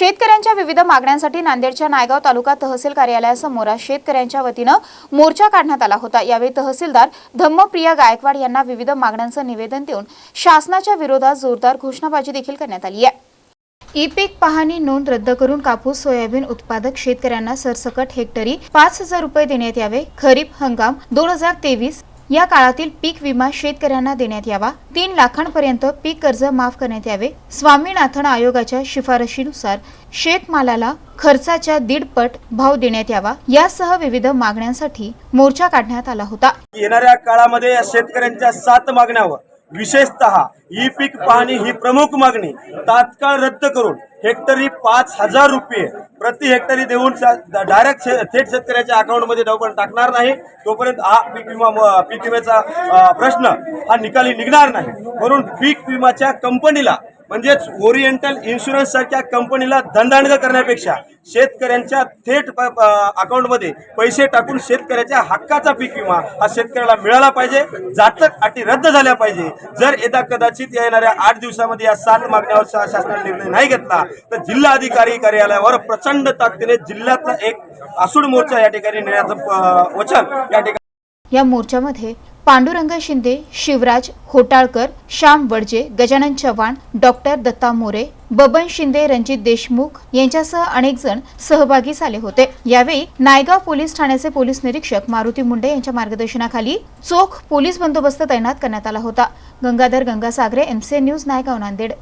शेतकऱ्यांच्या विविध मागण्यांसाठी नांदेडच्या नायगाव तालुका तहसील कार्यालयासमोर आज शेतकऱ्यांच्या वतीनं मोर्चा काढण्यात आला होता. यावेळी तहसीलदार धम्मप्रिया गायकवाड यांना विविध मागण्यांचं निवेदन देऊन शासनाच्या विरोधात जोरदार घोषणाबाजी देखील करण्यात आली आहे. ई पीक पाहणी नोंद रद्द करून कापूस सोयाबीन उत्पादक शेतकऱ्यांना सरसकट हेक्टरी पाच हजार रुपये देण्यात यावे. खरीप हंगाम दोन हजार तेवीस या काळातील पीक विमा शेतकऱ्यांना देण्यात यावा. तीन लाखांपर्यंत पीक कर्ज माफ करण्यात यावे. स्वामीनाथन आयोगाच्या शिफारशीनुसार शेतमालाला खर्चाच्या दीडपट भाव देण्यात यावा. यासह विविध मागण्यांसाठी मोर्चा काढण्यात आला होता. येणाऱ्या काळामध्ये शेतकऱ्यांच्या सात मागण्यावर विशेषतः ई पीक पाहणी ही प्रमुख मागणी तात्काळ रद्द करून हेक्टरी पाच हजार रुपये प्रति हेक्टरी देऊन डायरेक्ट थेट शेतकऱ्याच्या अकाउंटमध्ये जोपर्यंत टाकणार नाही. तोपर्यंत हा पीक विमा पीक विम्याचा प्रश्न हा निकाली निघणार नाही. म्हणून पीक विमाच्या कंपनीला म्हणजेच ओरिएंटल इन्शुरन्स सारख्या कंपनीला धंदाणग करण्यापेक्षा शेतकऱ्यांच्या थेट अकाउंटमध्ये पैसे टाकून शेतकऱ्याच्या हक्काचा पीक विमा हा शेतकऱ्याला मिळाला पाहिजे. जातक अटी रद्द झाल्या पाहिजे. जर यदा कदाचित येणाऱ्या आठ दिवसामध्ये या सात मागण्यावर शासनाने निर्णय नाही घेतला तर जिल्हा अधिकारी कार्यालयावर प्रचंड ताकदीने जिल्ह्यातला एक आसूड मोर्चा या ठिकाणी नेण्याचं वचन या ठिकाणी या मोर्चामध्ये पांडुरंग शिंदे शिवराज होटाळकर श्याम वडजे गजानन चव्हाण डॉक्टर दत्ता मोरे बबन शिंदे रणजित देशमुख यांच्यासह अनेक जण सहभागी झाले होते. यावेळी नायगाव पोलीस ठाण्याचे पोलीस निरीक्षक मारुती मुंडे यांच्या मार्गदर्शनाखाली चोख पोलीस बंदोबस्त तैनात करण्यात आला होता. Gangadhar Gangasagare MCA news Naigaon Nanded.